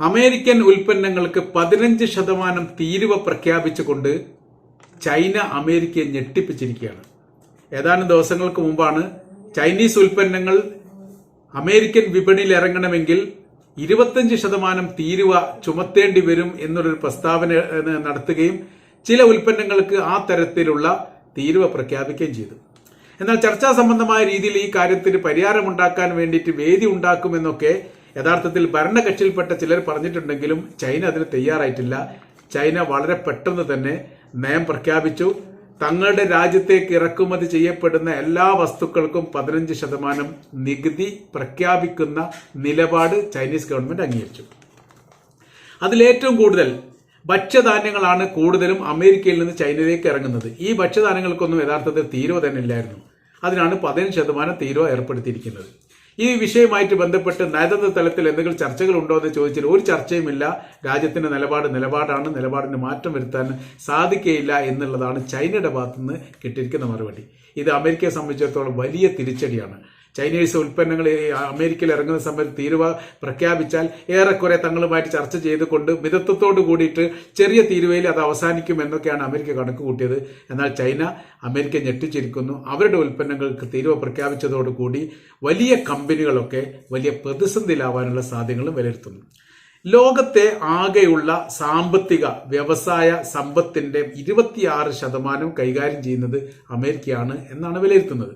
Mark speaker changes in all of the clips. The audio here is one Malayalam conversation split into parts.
Speaker 1: അമേരിക്കൻ ഉൽപ്പന്നങ്ങൾക്ക് പതിനഞ്ച് ശതമാനം തീരുവ പ്രഖ്യാപിച്ചുകൊണ്ട് ചൈന അമേരിക്കയെ ഞെട്ടിപ്പിച്ചിരിക്കുകയാണ്. ഏതാനും ദിവസങ്ങൾക്ക് മുമ്പാണ് ചൈനീസ് ഉൽപ്പന്നങ്ങൾ അമേരിക്കൻ വിപണിയിൽ ഇറങ്ങണമെങ്കിൽ ഇരുപത്തഞ്ച് ശതമാനം തീരുവ ചുമത്തേണ്ടി വരും എന്നൊരു പ്രസ്താവന നടത്തുകയും ചില ഉൽപ്പന്നങ്ങൾക്ക് ആ തരത്തിലുള്ള തീരുവ പ്രഖ്യാപിക്കുകയും ചെയ്തു. എന്നാൽ ചർച്ചാ സംബന്ധമായ രീതിയിൽ ഈ കാര്യത്തിന് പരിഹാരമുണ്ടാക്കാൻ വേണ്ടിയിട്ട് വേദി ഉണ്ടാക്കുമെന്നൊക്കെ യഥാർത്ഥത്തിൽ ഭരണകക്ഷിയിൽപ്പെട്ട ചിലർ പറഞ്ഞിട്ടുണ്ടെങ്കിലും ചൈന അതിന് തയ്യാറായിട്ടില്ല. ചൈന വളരെ പെട്ടെന്ന് തന്നെ നയം പ്രഖ്യാപിച്ചു. തങ്ങളുടെ രാജ്യത്തേക്ക് ഇറക്കുമതി ചെയ്യപ്പെടുന്ന എല്ലാ വസ്തുക്കൾക്കും പതിനഞ്ച് ശതമാനം നികുതി പ്രഖ്യാപിക്കുന്ന നിലപാട് ചൈനീസ് ഗവൺമെന്റ് അംഗീകരിച്ചു. അതിലേറ്റവും കൂടുതൽ ഭക്ഷ്യധാന്യങ്ങളാണ് കൂടുതലും അമേരിക്കയിൽ നിന്ന് ചൈനയിലേക്ക് ഇറങ്ങുന്നത്. ഈ ഭക്ഷ്യധാന്യങ്ങൾക്കൊന്നും യഥാർത്ഥത്തിൽ തീരുവ തന്നെ ഇല്ലായിരുന്നു. അതിനാണ് പതിനഞ്ച് ശതമാനം തീരുവ ഏർപ്പെടുത്തിയിരിക്കുന്നത്. ഈ വിഷയവുമായിട്ട് ബന്ധപ്പെട്ട് നയതന്ത്ര തലത്തിൽ എന്തെങ്കിലും ചർച്ചകൾ ഉണ്ടോ എന്ന് ചോദിച്ചാൽ ഒരു ചർച്ചയുമില്ല. രാജ്യത്തിന്റെ നിലപാട് നിലപാടാണ്. നിലപാടിന് മാറ്റം വരുത്താൻ സാധിക്കുകയില്ല എന്നുള്ളതാണ് ചൈനയുടെ ഭാഗത്തുനിന്ന് കിട്ടിയിരിക്കുന്ന മറുപടി. ഇത് അമേരിക്കയെ സംബന്ധിച്ചിടത്തോളം വലിയ തിരിച്ചടിയാണ്. ചൈനീസ് ഉൽപ്പന്നങ്ങൾ അമേരിക്കയിൽ ഇറങ്ങുന്ന സമയത്ത് തീരുവ പ്രഖ്യാപിച്ചാൽ ഏറെക്കുറെ തങ്ങളുമായിട്ട് ചർച്ച ചെയ്തുകൊണ്ട് മിതത്വത്തോട് കൂടിയിട്ട് ചെറിയ തീരുവയിൽ അത് അവസാനിക്കും എന്നൊക്കെയാണ് അമേരിക്ക കണക്ക് കൂട്ടിയത്. എന്നാൽ ചൈന അമേരിക്ക ഞെട്ടിച്ചിരിക്കുന്നു. അവരുടെ ഉൽപ്പന്നങ്ങൾക്ക് തീരുവ പ്രഖ്യാപിച്ചതോടുകൂടി വലിയ കമ്പനികളൊക്കെ വലിയ പ്രതിസന്ധിയിലാവാനുള്ള സാധ്യതകളും വിലയിരുത്തുന്നു. ലോകത്തെ ആകെയുള്ള സാമ്പത്തിക വ്യവസായ സമ്പത്തിന്റെ ഇരുപത്തിയാറ് ശതമാനം കൈകാര്യം ചെയ്യുന്നത് അമേരിക്കയാണ് എന്നാണ് വിലയിരുത്തുന്നത്.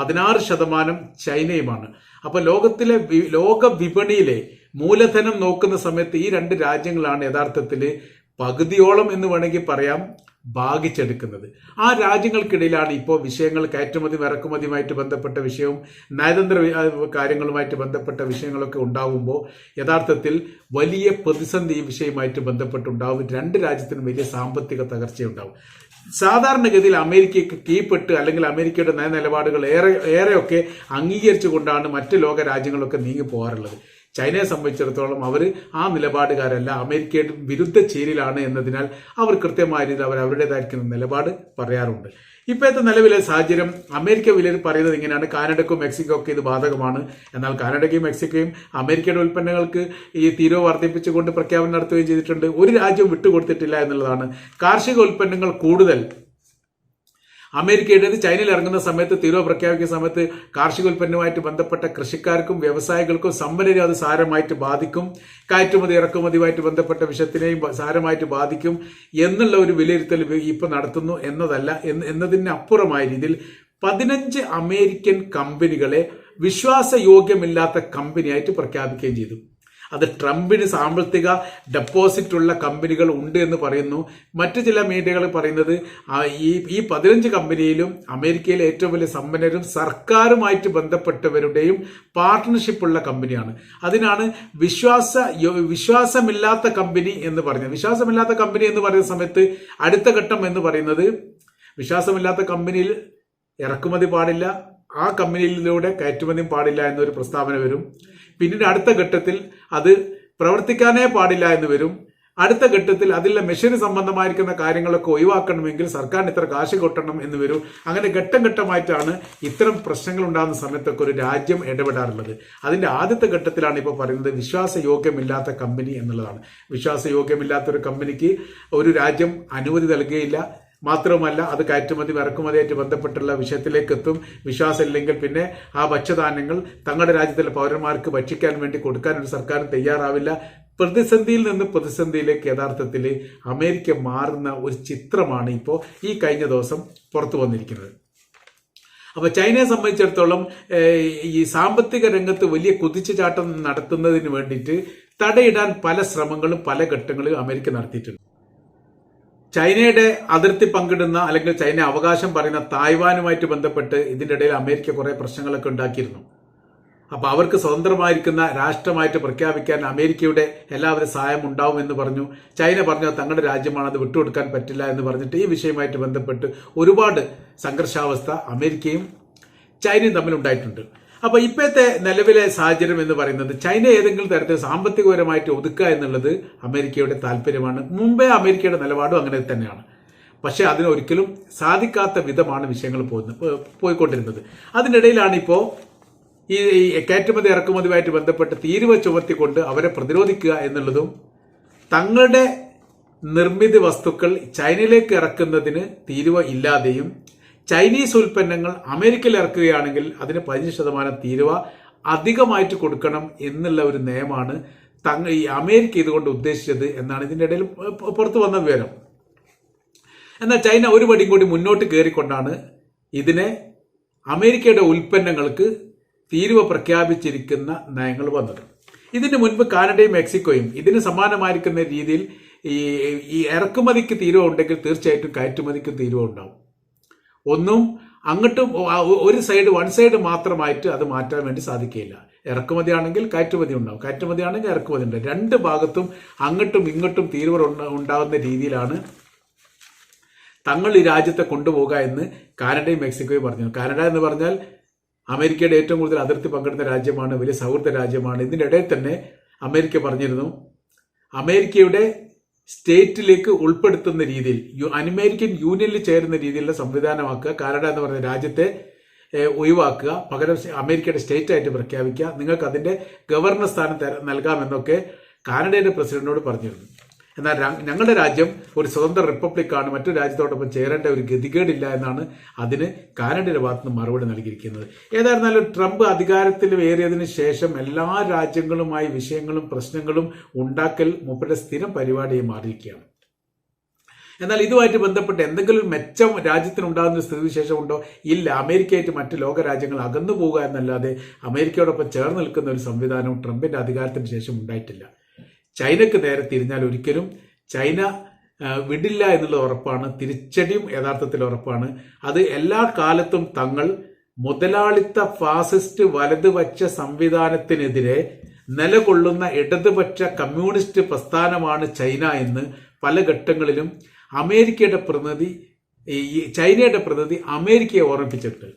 Speaker 1: പതിനാറ് ശതമാനം ചൈനയുമാണ്. അപ്പൊ ലോകത്തിലെ ലോക വിപണിയിലെ മൂലധനം നോക്കുന്ന സമയത്ത് ഈ രണ്ട് രാജ്യങ്ങളാണ് യഥാർത്ഥത്തിൽ പകുതിയോളം എന്ന് വേണമെങ്കിൽ പറയാം ഭാഗിച്ചെടുക്കുന്നത്. ആ രാജ്യങ്ങൾക്കിടയിലാണ് ഇപ്പോൾ വിഷയങ്ങൾ കയറ്റുമതിയും ഇറക്കുമതിയുമായിട്ട് ബന്ധപ്പെട്ട വിഷയവും നയതന്ത്ര കാര്യങ്ങളുമായിട്ട് ബന്ധപ്പെട്ട വിഷയങ്ങളൊക്കെ ഉണ്ടാവുമ്പോൾ യഥാർത്ഥത്തിൽ വലിയ പ്രതിസന്ധി ഈ വിഷയവുമായിട്ട് ബന്ധപ്പെട്ടുണ്ടാവും. രണ്ട് രാജ്യത്തിനും വലിയ സാമ്പത്തിക തകർച്ചയുണ്ടാവും. സാധാരണഗതിയിൽ അമേരിക്കയ്ക്ക് കീഴ്പ്പെട്ട് അല്ലെങ്കിൽ അമേരിക്കയുടെ നയ നിലപാടുകൾ ഏറെ ഏറെയൊക്കെ അംഗീകരിച്ചുകൊണ്ടാണ് മറ്റ് ലോക രാജ്യങ്ങളൊക്കെ നീങ്ങി പോകാറുള്ളത്. ചൈനയെ സംബന്ധിച്ചിടത്തോളം അവർ ആ നിലപാടുകാരല്ല അമേരിക്കയുടെ വിരുദ്ധ ചേരിയിലാണ് എന്നതിനാൽ അവർ കൃത്യമായ രീതിയിൽ അവർ അവരുടേതായിരിക്കുന്ന നിലപാട് പറയാറുണ്ട്. ഇപ്പോഴത്തെ നിലവിലെ സാഹചര്യം അമേരിക്ക വിലയിൽ പറയുന്നത് ഇങ്ങനെയാണ്. കാനഡക്കും മെക്സിക്കോ ഒക്കെ ഇത് ബാധകമാണ്. എന്നാൽ കാനഡയ്ക്കും മെക്സിക്കോയും അമേരിക്കയുടെ ഉൽപ്പന്നങ്ങൾക്ക് ഈ തീരുവ വർദ്ധിപ്പിച്ചുകൊണ്ട് പ്രഖ്യാപനം നടത്തുകയും ചെയ്തിട്ടുണ്ട്. ഒരു രാജ്യവും വിട്ടുകൊടുത്തിട്ടില്ല എന്നുള്ളതാണ്. കാർഷിക ഉൽപ്പന്നങ്ങൾ കൂടുതൽ അമേരിക്കയുടേത് ചൈനയിൽ ഇറങ്ങുന്ന സമയത്ത് തീരുവ പ്രഖ്യാപിക്കുന്ന സമയത്ത് കാർഷിക ഉൽപ്പന്നവുമായിട്ട് ബന്ധപ്പെട്ട കൃഷിക്കാർക്കും വ്യവസായികൾക്കും സമ്പന്നരെയും അത് സാരമായിട്ട് ബാധിക്കും. കയറ്റുമതി ഇറക്കുമതിയുമായിട്ട് ബന്ധപ്പെട്ട വിഷയത്തിനെയും സാരമായിട്ട് ബാധിക്കും എന്നുള്ള ഒരു വിലയിരുത്തൽ ഇപ്പൊ നടത്തുന്നു എന്നതല്ല എന്ന് എന്നതിന് അപ്പുറമായ രീതിയിൽ പതിനഞ്ച് അമേരിക്കൻ കമ്പനികളെ വിശ്വാസയോഗ്യമില്ലാത്ത കമ്പനിയായിട്ട് പ്രഖ്യാപിക്കുകയും ചെയ്തു. അത് ട്രംപിന് സാമ്പത്തിക ഡെപ്പോസിറ്റ് ഉള്ള കമ്പനികൾ ഉണ്ട് എന്ന് പറയുന്നു. മറ്റു ചില മീഡിയകൾ പറയുന്നത് ഈ ഈ പതിനഞ്ച് കമ്പനിയിലും അമേരിക്കയിലെ ഏറ്റവും വലിയ സമ്പന്നരും സർക്കാരുമായിട്ട് ബന്ധപ്പെട്ടവരുടെയും പാർട്ട്ണർഷിപ്പ് ഉള്ള കമ്പനിയാണ്. അതിനാണ് വിശ്വാസ വിശ്വാസമില്ലാത്ത കമ്പനി എന്ന് പറഞ്ഞത്. വിശ്വാസമില്ലാത്ത കമ്പനി എന്ന് പറയുന്ന സമയത്ത് അടുത്ത ഘട്ടം എന്ന് പറയുന്നത് വിശ്വാസമില്ലാത്ത കമ്പനിയിൽ ഇറക്കുമതി പാടില്ല ആ കമ്പനിയിലൂടെ കയറ്റുമതിയും പാടില്ല എന്നൊരു പ്രസ്താവന വരും. പിന്നീട് അടുത്ത ഘട്ടത്തിൽ അത് പ്രവർത്തിക്കാനേ പാടില്ല എന്ന് വരും. അടുത്ത ഘട്ടത്തിൽ അതിലെ മെഷീൻ സംബന്ധമായിരിക്കുന്ന കാര്യങ്ങളൊക്കെ ഒഴിവാക്കണമെങ്കിൽ സർക്കാരിന് ഇത്ര കാശ് കൊട്ടണം എന്ന് വരും. അങ്ങനെ ഘട്ടം ഘട്ടമായിട്ടാണ് ഇത്തരം പ്രശ്നങ്ങൾ ഉണ്ടാകുന്ന സമയത്തൊക്കെ ഒരു രാജ്യം ഇടപെടാറുള്ളത്. അതിന്റെ ആദ്യത്തെ ഘട്ടത്തിലാണ് ഇപ്പോൾ പറയുന്നത് വിശ്വാസയോഗ്യമില്ലാത്ത കമ്പനി എന്നുള്ളതാണ്. വിശ്വാസയോഗ്യമില്ലാത്ത ഒരു കമ്പനിക്ക് ഒരു രാജ്യം അനുമതി നൽകുകയില്ല. മാത്രവുമല്ല അത് കയറ്റുമതി ഇറക്കുമതിയായിട്ട് ബന്ധപ്പെട്ടുള്ള വിഷയത്തിലേക്ക് എത്തും വിശ്വാസമില്ലെങ്കിൽ പിന്നെ ആ ഭക്ഷ്യധാന്യങ്ങൾ തങ്ങളുടെ രാജ്യത്തിലെ പൗരന്മാർക്ക് ഭക്ഷിക്കാൻ വേണ്ടി കൊടുക്കാൻ ഒരു സർക്കാരും തയ്യാറാവില്ല. പ്രതിസന്ധിയിൽ നിന്ന് പ്രതിസന്ധിയിലേക്ക് യഥാർത്ഥത്തിൽ അമേരിക്ക മാറുന്ന ഒരു ചിത്രമാണ് ഇപ്പോൾ ഈ കഴിഞ്ഞ ദിവസം പുറത്തു വന്നിരിക്കുന്നത്. അപ്പോൾ ചൈനയെ സംബന്ധിച്ചിടത്തോളം ഈ സാമ്പത്തിക രംഗത്ത് വലിയ കുതിച്ചുചാട്ടം നടത്തുന്നതിന് വേണ്ടിയിട്ട് തടയിടാൻ പല ശ്രമങ്ങളും പല ഘട്ടങ്ങളും അമേരിക്ക നടത്തിയിട്ടുണ്ട്. ചൈനയുടെ അതിർത്തി പങ്കിടുന്ന അല്ലെങ്കിൽ ചൈന അവകാശം പറയുന്ന തായ്വാനുമായിട്ട് ബന്ധപ്പെട്ട് ഇതിന്റെ ഇടയിൽ അമേരിക്ക കുറേ പ്രശ്നങ്ങളൊക്കെ ഉണ്ടാക്കിയിരുന്നു. അപ്പൊ അവർക്ക് സ്വതന്ത്രമായിരിക്കുന്ന രാഷ്ട്രമായിട്ട് പ്രഖ്യാപിക്കാൻ അമേരിക്കയുടെ എല്ലാവരും സഹായം ഉണ്ടാവും എന്ന് പറഞ്ഞു. ചൈന പറഞ്ഞു തങ്ങളുടെ രാജ്യമാണ് അത് വിട്ടുകൊടുക്കാൻ പറ്റില്ല എന്ന് പറഞ്ഞിട്ട് ഈ വിഷയമായിട്ട് ബന്ധപ്പെട്ട് ഒരുപാട് സംഘർഷാവസ്ഥ അമേരിക്കയും ചൈനയും തമ്മിൽ ഉണ്ടായിട്ടുണ്ട്. അപ്പൊ ഇപ്പോഴത്തെ നിലവിലെ സാഹചര്യം എന്ന് പറയുന്നത് ചൈന ഏതെങ്കിലും തരത്തിൽ സാമ്പത്തികപരമായിട്ട് ഒതുക്കുക എന്നുള്ളത് അമേരിക്കയുടെ താല്പര്യമാണ്. മുമ്പേ അമേരിക്കയുടെ നിലപാടും അങ്ങനെ തന്നെയാണ്. പക്ഷെ അതിനൊരിക്കലും സാധിക്കാത്ത വിധമാണ് വിഷയങ്ങൾ പോകുന്നത് പോയിക്കൊണ്ടിരുന്നത്. അതിനിടയിലാണ് ഇപ്പോൾ ഈ കയറ്റുമതി ഇറക്കുമതിയുമായിട്ട് ബന്ധപ്പെട്ട് തീരുവ ചുമത്തിക്കൊണ്ട് അവരെ പ്രതിരോധിക്കുക എന്നുള്ളതും തങ്ങളുടെ നിർമ്മിത വസ്തുക്കൾ ചൈനയിലേക്ക് ഇറക്കുന്നതിന് തീരുവ ഇല്ലാതെയും ചൈനീസ് ഉൽപ്പന്നങ്ങൾ അമേരിക്കയിൽ ഇറക്കുകയാണെങ്കിൽ അതിന് പതിനഞ്ച് ശതമാനം തീരുവ അധികമായിട്ട് കൊടുക്കണം എന്നുള്ള ഒരു നയമാണ് തങ്ങ ഈ അമേരിക്ക ഇതുകൊണ്ട് ഉദ്ദേശിച്ചത് എന്നാണ് ഇതിന്റെ ഇടയിൽ പുറത്തു വന്ന വിവരം. എന്നാൽ ചൈന ഒരു പടിയും കൂടി മുന്നോട്ട് കയറിക്കൊണ്ടാണ് ഇതിനെ അമേരിക്കയുടെ ഉൽപ്പന്നങ്ങൾക്ക് തീരുവ പ്രഖ്യാപിച്ചിരിക്കുന്ന നയങ്ങൾ വന്നത്. ഇതിന് മുൻപ് കാനഡയും മെക്സിക്കോയും ഇതിന് സമാനമായിരിക്കുന്ന രീതിയിൽ ഈ ഇറക്കുമതിക്ക് തീരുവ ഉണ്ടെങ്കിൽ തീർച്ചയായിട്ടും കയറ്റുമതിക്ക് തീരുവ ഉണ്ടാവും. ഒന്നും അങ്ങോട്ടും ഒരു സൈഡ് വൺ സൈഡ് മാത്രമായിട്ട് അത് മാറ്റാൻ വേണ്ടി സാധിക്കില്ല ഇറക്കുമതി ആണെങ്കിൽ കയറ്റുമതി ഉണ്ടാവും. കയറ്റുമതി ആണെങ്കിൽ ഇറക്കുമതി ഉണ്ട്. രണ്ട് ഭാഗത്തും അങ്ങോട്ടും ഇങ്ങോട്ടും തീരുവ ഉണ്ടാകുന്ന രീതിയിലാണ് തങ്ങൾ ഈ രാജ്യത്തെ കൊണ്ടുപോകുക എന്ന് കാനഡയും മെക്സിക്കോയും പറഞ്ഞു. കാനഡ എന്ന് പറഞ്ഞാൽ അമേരിക്കയുടെ ഏറ്റവും കൂടുതൽ അതിർത്തി പങ്കിടുന്ന രാജ്യമാണ് വലിയ സൗഹൃദ രാജ്യമാണ്. ഇതിനിടയിൽ തന്നെ അമേരിക്ക പറഞ്ഞിരുന്നു അമേരിക്കയുടെ സ്റ്റേറ്റിലേക്ക് ഉൾപ്പെടുത്തുന്ന രീതിയിൽ യു- അമേരിക്കൻ യൂണിയനിൽ ചേരുന്ന രീതിയിലുള്ള സംവിധാനമാക്കുക കാനഡ എന്ന് പറയുന്ന രാജ്യത്തെ ഒഴിവാക്കുക പകരം അമേരിക്കയുടെ സ്റ്റേറ്റ് ആയിട്ട് പ്രഖ്യാപിക്കുക നിങ്ങൾക്ക് അതിന്റെ ഗവർണർ സ്ഥാനം നൽകാമെന്നൊക്കെ കാനഡയുടെ പ്രസിഡന്റിനോട് പറഞ്ഞിരുന്നു. എന്നാൽ ഞങ്ങളുടെ രാജ്യം ഒരു സ്വതന്ത്ര റിപ്പബ്ലിക്കാണ്. മറ്റു രാജ്യത്തോടൊപ്പം ചേരേണ്ട ഒരു ഗതികേടില്ല എന്നാണ് അതിന് കാനഡയുടെ ഭാഗത്ത് നിന്ന് മറുപടി നൽകിയിരിക്കുന്നത്. ഏതായിരുന്നാലും ട്രംപ് അധികാരത്തിൽ ഏറിയതിനു ശേഷം എല്ലാ രാജ്യങ്ങളുമായി വിഷയങ്ങളും പ്രശ്നങ്ങളും ഉണ്ടാക്കൽ മൂപ്പരുടെ സ്ഥിരം പരിപാടിയായി മാറിയിരിക്കുകയാണ്. എന്നാൽ ഇതുമായിട്ട് ബന്ധപ്പെട്ട് എന്തെങ്കിലും മെച്ചം രാജ്യത്തിനുണ്ടാകുന്ന ഒരു സ്ഥിതിവിശേഷം ഉണ്ടോ? ഇല്ല. അമേരിക്കയായിട്ട് മറ്റ് ലോക രാജ്യങ്ങൾ അകന്നു പോകുക എന്നല്ലാതെ അമേരിക്കയോടൊപ്പം ചേർന്ന് നിൽക്കുന്ന ഒരു സംവിധാനവും ട്രംപിന്റെ അധികാരത്തിന് ശേഷം ഉണ്ടായിട്ടില്ല. ചൈനക്ക് നേരെ തിരിഞ്ഞാൽ ഒരിക്കലും ചൈന വിടില്ല എന്നുള്ള ഉറപ്പാണ് തിരിച്ചടിയും യഥാർത്ഥത്തിൽ ഉറപ്പാണ്. അത് എല്ലാ കാലത്തും തങ്ങൾ മുതലാളിത്ത ഫാസിസ്റ്റ് വലതുപക്ഷ സംവിധാനത്തിനെതിരെ നിലകൊള്ളുന്ന ഇടതുപക്ഷ കമ്മ്യൂണിസ്റ്റ് പ്രസ്ഥാനമാണ് ചൈന എന്ന് പല ഘട്ടങ്ങളിലും അമേരിക്കയുടെ പ്രതിനിധി ഈ ചൈനയുടെ പ്രതിനിധി അമേരിക്കയെ ഓർമ്മിപ്പിച്ചിട്ടുണ്ട്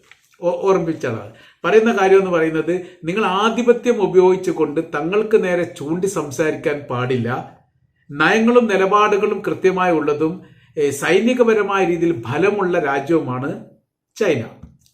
Speaker 1: ഓർമ്മിപ്പിച്ചതാണ്. പറയുന്ന കാര്യം എന്ന് പറയുന്നത് നിങ്ങൾ ആധിപത്യം ഉപയോഗിച്ചുകൊണ്ട് തങ്ങൾക്ക് നേരെ ചൂണ്ടി സംസാരിക്കാൻ പാടില്ല. നയങ്ങളും നിലപാടുകളും കൃത്യമായി ഉള്ളതും സൈനികപരമായ രീതിയിൽ ഫലമുള്ള രാജ്യവുമാണ് ചൈന.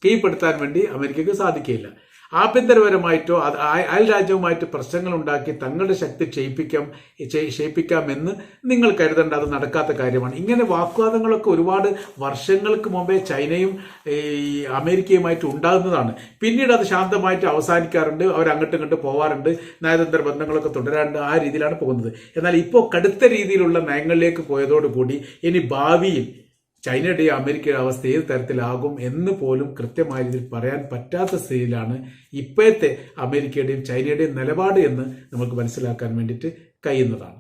Speaker 1: കീഴ്പ്പെടുത്താൻ വേണ്ടി അമേരിക്കയ്ക്ക് സാധിക്കില്ല ആഭ്യന്തരപരമായിട്ടോ അത് അയ- അയൽ രാജ്യവുമായിട്ട് പ്രശ്നങ്ങൾ ഉണ്ടാക്കി തങ്ങളുടെ ശക്തി ക്ഷയിപ്പിക്കാം ക്ഷയി- ക്ഷയിപ്പിക്കാമെന്ന് നിങ്ങൾ കരുതേണ്ട അത് നടക്കാത്ത കാര്യമാണ്. ഇങ്ങനെ വാഗ്വാദങ്ങളൊക്കെ ഒരുപാട് വർഷങ്ങൾക്ക് മുമ്പേ ചൈനയും ഈ അമേരിക്കയുമായിട്ട് ഉണ്ടാകുന്നതാണ്. പിന്നീട് അത് ശാന്തമായിട്ട് അവസാനിക്കാറുണ്ട് അവർ അങ്ങോട്ടും ഇങ്ങോട്ടും പോവാറുണ്ട് നയതന്ത്ര ബന്ധങ്ങളൊക്കെ തുടരാറുണ്ട് ആ രീതിയിലാണ് പോകുന്നത്. എന്നാൽ ഇപ്പോൾ കടുത്ത രീതിയിലുള്ള നയങ്ങളിലേക്ക് പോയതോടുകൂടി ഇനി ഭാവിയിൽ ചൈനയുടെയും അമേരിക്കയുടെ അവസ്ഥ ഏത് തരത്തിലാകും എന്ന് പോലും കൃത്യമായ രീതിയിൽ പറയാൻ പറ്റാത്ത സ്ഥിതിയിലാണ് ഇപ്പോഴത്തെ അമേരിക്കയുടെയും ചൈനയുടെയും നിലപാട് എന്ന് നമുക്ക് മനസ്സിലാക്കാൻ വേണ്ടിയിട്ട് കഴിയുന്നതാണ്.